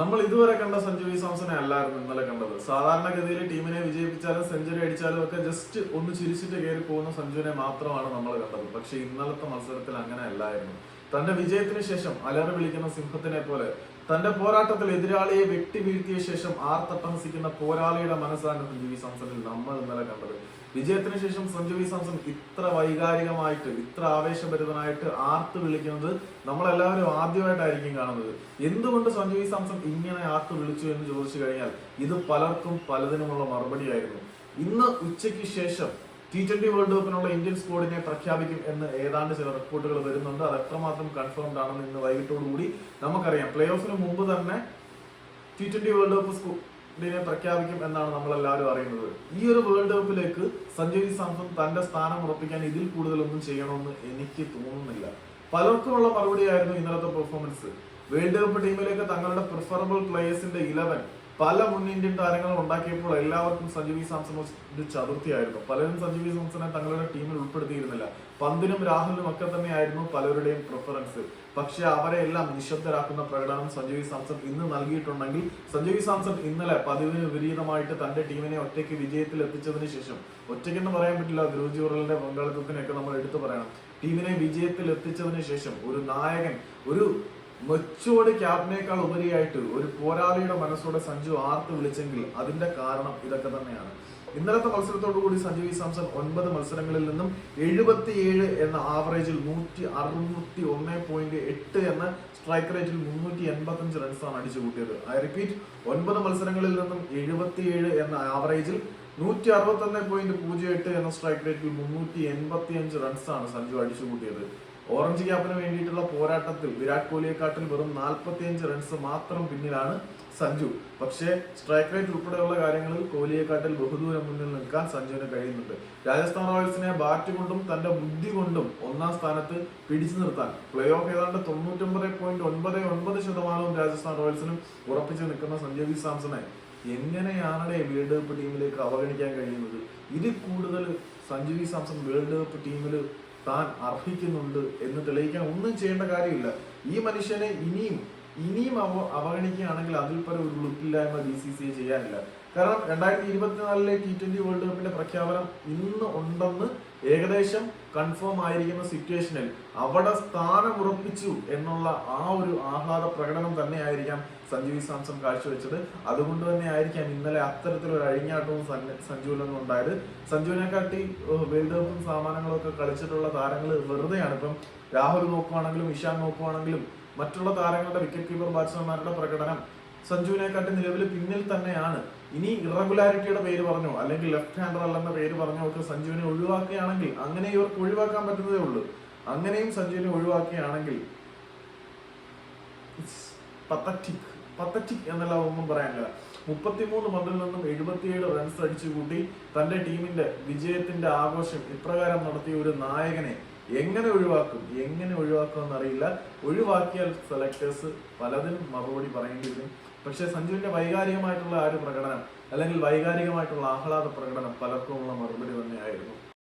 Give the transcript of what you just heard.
നമ്മൾ ഇതുവരെ കണ്ട സഞ്ജു വി സാംസനെ അല്ലായിരുന്നു ഇന്നലെ കണ്ടത്. സാധാരണഗതിയിൽ ടീമിനെ വിജയിപ്പിച്ചാലും സെഞ്ചുറി അടിച്ചാലും ഒക്കെ ജസ്റ്റ് ഒന്ന് ചിരിച്ചിട്ട് കയറി പോകുന്ന സഞ്ജുവിനെ മാത്രമാണ് നമ്മൾ കണ്ടത്. പക്ഷെ ഇന്നലത്തെ മത്സരത്തിൽ അങ്ങനെ അല്ലായിരുന്നു. തന്റെ വിജയത്തിന് ശേഷം അലറി വിളിക്കുന്ന സിംഹത്തിനെ പോലെ തന്റെ പോരാട്ടത്തിൽ എതിരാളിയെ വെട്ടി വീഴ്ത്തിയ ശേഷം ആർത്തട്ടഹസിക്കുന്ന പോരാളിയുടെ മനസ്സാണ് സഞ്ജു സാംസണിൽ നമ്മൾ ഇന്നലെ കണ്ടത്. വിജയത്തിന് ശേഷം സഞ്ജു സാംസൺ ഇത്ര വൈകാരികമായിട്ട് ഇത്ര ആവേശഭരിതനായിട്ട് ആർത്ത് വിളിക്കുന്നത് നമ്മളെല്ലാവരും ആദ്യമായിട്ടായിരിക്കും കാണുന്നത്. എന്തുകൊണ്ട് സഞ്ജു സാംസൺ ഇങ്ങനെ ആർത്ത് വിളിച്ചു എന്ന് ചോദിച്ചു കഴിഞ്ഞാൽ ഇത് പലർക്കും പലതിനുമുള്ള മറുപടിയായിരുന്നു. ഇന്ന് ഉച്ചയ്ക്ക് ശേഷം ടി ട്വന്റി വേൾഡ് കപ്പിനുള്ള ഇന്ത്യൻ സ്ക്വാഡിനെ പ്രഖ്യാപിക്കും എന്ന് ഏതാണ്ട് ചില റിപ്പോർട്ടുകൾ വരുന്നുണ്ട്. അത് എത്രമാത്രം കൺഫേംഡ് ആണെന്ന് ഇന്ന് വൈകിട്ടോടുകൂടി നമുക്കറിയാം. പ്ലേ ഓഫിന് മുമ്പ് തന്നെ ടി ട്വന്റി വേൾഡ് കപ്പ് സ്കൂളിനെ പ്രഖ്യാപിക്കും എന്നാണ് നമ്മൾ എല്ലാവരും അറിയുന്നത്. ഈ ഒരു വേൾഡ് കപ്പിലേക്ക് സഞ്ജയ് സാംസൺ തന്റെ സ്ഥാനം ഉറപ്പിക്കാൻ ഇതിൽ കൂടുതലൊന്നും ചെയ്യണമെന്ന് എനിക്ക് തോന്നുന്നില്ല. പലർക്കുമുള്ള മറുപടിയായിരുന്നു ഇന്നലത്തെ പെർഫോമൻസ് വേൾഡ് കപ്പ് ടീമിലേക്ക് തങ്ങളുടെ പ്രിഫറബിൾ പ്ലേയേഴ്സിന്റെ ഇലവൻ പല മുൻ ഇന്ത്യൻ താരങ്ങളും ഉണ്ടാക്കിയപ്പോൾ എല്ലാവർക്കും സഞ്ജു വി ഒരു ചതുർത്ഥിയായിരുന്നു. പലരും സഞ്ജു വി സാംസണെ തങ്ങളുടെ ടീമിൽ ഉൾപ്പെടുത്തിയിരുന്നില്ല. പന്തിനും രാഹുലിനും ഒക്കെ തന്നെയായിരുന്നു പലരുടെയും പ്രിഫറൻസ് പക്ഷെ അവരെ എല്ലാം നിശബ്ദരാക്കുന്ന പ്രകടനം സഞ്ജു വി സാംസൺ ഇന്ന് നൽകിയിട്ടുണ്ടെങ്കിൽ സഞ്ജു വി സാംസൺ ഇന്നലെ പതിവിന് വിപരീതമായിട്ട് തന്റെ ടീമിനെ ഒറ്റയ്ക്ക് വിജയത്തിൽ എത്തിച്ചതിന് ശേഷം ഒറ്റയ്ക്കെന്ന് പറയാൻ പറ്റില്ല ധ്രുവ് ജൂറലിന്റെ പങ്കാളിത്തത്തിനൊക്കെ നമ്മൾ എടുത്തു പറയണം. ടീമിനെ വിജയത്തിൽ എത്തിച്ചതിന് ശേഷം ഒരു നായകൻ ഒരു മെച്ചോട് ക്യാപ്റ്റനേക്കാൾ ഉപരിയായിട്ട് ഒരു പോരാളിയുടെ മനസ്സോടെ സഞ്ജു ആർത്ത് വിളിച്ചെങ്കിൽ അതിന്റെ കാരണം ഇതൊക്കെ തന്നെയാണ്. ഇന്നലത്തെ മത്സരത്തോടു കൂടി സഞ്ജു വി. സാംസൺ ഒൻപത് മത്സരങ്ങളിൽ നിന്നും എഴുപത്തിയേഴ് എന്ന ആവറേജിൽ നൂറ്റി അറുന്നൂറ്റി ഒന്ന് പോയിന്റ് എട്ട് എന്ന സ്ട്രൈക്ക് റേറ്റിൽ മുന്നൂറ്റി എൺപത്തി അഞ്ച് റൺസാണ് അടിച്ചു കൂട്ടിയത്. ഐ റിപ്പീറ്റ് ഒൻപത് മത്സരങ്ങളിൽ നിന്നും എഴുപത്തിയേഴ് എന്ന ആവറേജിൽ നൂറ്റി അറുപത്തി ഒന്ന് പോയിന്റ് പൂജ്യം എട്ട് എന്ന സ്ട്രൈക്ക് റേറ്റിൽ മുന്നൂറ്റി എൺപത്തി അഞ്ച് റൺസാണ് സഞ്ജു അടിച്ചു കൂട്ടിയത്. ഓറഞ്ച് ക്യാപ്പിന് വേണ്ടിയിട്ടുള്ള പോരാട്ടത്തിൽ വിരാട് കോഹ്ലിയെക്കാട്ടിൽ വെറും 45 റൺസ് മാത്രം പിന്നിലാണ് സഞ്ജു. പക്ഷേ സ്ട്രൈക്ക് റേറ്റ് ഉൾപ്പെടെയുള്ള കാര്യങ്ങളിൽ കോഹ്ലിയെക്കാട്ടിൽ ബഹുദൂരം മുന്നിൽ നിൽക്കാൻ സഞ്ജുവിന് കഴിയുന്നുണ്ട്. രാജസ്ഥാൻ റോയൽസിനെ ബാറ്റ് കൊണ്ടും തന്റെ ബുദ്ധി കൊണ്ടും ഒന്നാം സ്ഥാനത്ത് പിടിച്ചു നിർത്താൻ. പ്ലേ ഓഫ് ഏതാണ്ട് തൊണ്ണൂറ്റൊമ്പത് പോയിന്റ് ഒൻപത് ഒൻപത് ശതമാനവും രാജസ്ഥാൻ റോയൽസിനും ഉറപ്പിച്ചു നിൽക്കുന്ന സഞ്ജു വി. സാംസണെ എങ്ങനെയാണ് വേൾഡ് കപ്പ് ടീമിലേക്ക് അവഗണിക്കാൻ കഴിയുന്നത്? ഇതിൽ കൂടുതൽ Sanju V. Samson world cup ടീമിൽ താൻ അർഹിക്കുന്നുണ്ട് എന്ന് തെളിയിക്കാൻ ഒന്നും ചെയ്യേണ്ട കാര്യമില്ല. ഈ മനുഷ്യനെ ഇനിയും ഇനിയും അവ അവഗണിക്കുകയാണെങ്കിൽ അതിൽ പരം ഒരു ഉളുപ്പില്ലായ്മ ബി സി സി ചെയ്യാനില്ല. കാരണം രണ്ടായിരത്തി ഇരുപത്തിനാലിലെ ടി ട്വന്റി വേൾഡ് കപ്പിന്റെ പ്രഖ്യാപനം ഇന്ന് ഉണ്ടെന്ന് ഏകദേശം കൺഫേം ആയിരിക്കുന്ന സിറ്റുവേഷനിൽ അവിടെ സ്ഥാനം ഉറപ്പിച്ചു എന്നുള്ള ആ ഒരു ആഹ്ലാദ പ്രകടനം തന്നെയായിരിക്കാം സഞ്ജു സാംസൺ കാഴ്ചവെച്ചത്. അതുകൊണ്ട് തന്നെ ആയിരിക്കാം ഇന്നലെ അത്തരത്തിലൊരു അഴിഞ്ഞാട്ടവും സഞ്ജ- സഞ്ജുവിൽ നിന്നും ഉണ്ടായത്. സഞ്ജുവിനെ കാട്ടി വേൾഡ് കപ്പും സാമാനങ്ങളും ഒക്കെ കളിച്ചിട്ടുള്ള താരങ്ങൾ വെറുതെയാണ്. ഇപ്പം രാഹുൽ നോക്കുവാണെങ്കിലും ഇഷാൻ നോക്കുവാണെങ്കിലും മറ്റുള്ള താരങ്ങളുടെ വിക്കറ്റ് കീപ്പർ ബാറ്റ്സ്മാൻമാരുടെ പ്രകടനം സഞ്ജുവിനെ കാട്ടി നിലവിൽ പിന്നിൽ തന്നെയാണ്. ഇനി ഇറഗുലാരിറ്റിയുടെ പേര് പറഞ്ഞോ അല്ലെങ്കിൽ ലെഫ്റ്റ് ഹാൻഡർ അല്ലെന്ന പേര് പറഞ്ഞോ ഒക്കെ സഞ്ജുവിനെ ഒഴിവാക്കുകയാണെങ്കിൽ അങ്ങനെ ഇവർക്ക് ഒഴിവാക്കാൻ പറ്റുന്നതേ ഉള്ളൂ. അങ്ങനെയും സഞ്ജുവിനെ ഒഴിവാക്കുകയാണെങ്കിൽ പത്തറ്റിക് പത്തറ്റിക് എന്നുള്ള ഒന്നും പറയാനില്ല. മുപ്പത്തിമൂന്ന് പന്തിൽ നിന്നും എഴുപത്തിയേഴ് റൺസ് അടിച്ചു കൂട്ടി തന്റെ ടീമിന്റെ വിജയത്തിന്റെ ആഘോഷം ഇപ്രകാരം നടത്തിയ ഒരു നായകനെ എങ്ങനെ ഒഴിവാക്കും? എങ്ങനെ ഒഴിവാക്കും അറിയില്ല. ഒഴിവാക്കിയാൽ സെലക്ടേഴ്സ് പലതിനും മറുപടി പറയേണ്ടി വരും പക്ഷെ സഞ്ജുവിന്റെ വൈകാരികമായിട്ടുള്ള ആ ഒരു പ്രകടനം അല്ലെങ്കിൽ വൈകാരികമായിട്ടുള്ള ആഹ്ലാദ പ്രകടനം പലർക്കുമുള്ള മറുപടി തന്നെയായിരുന്നു.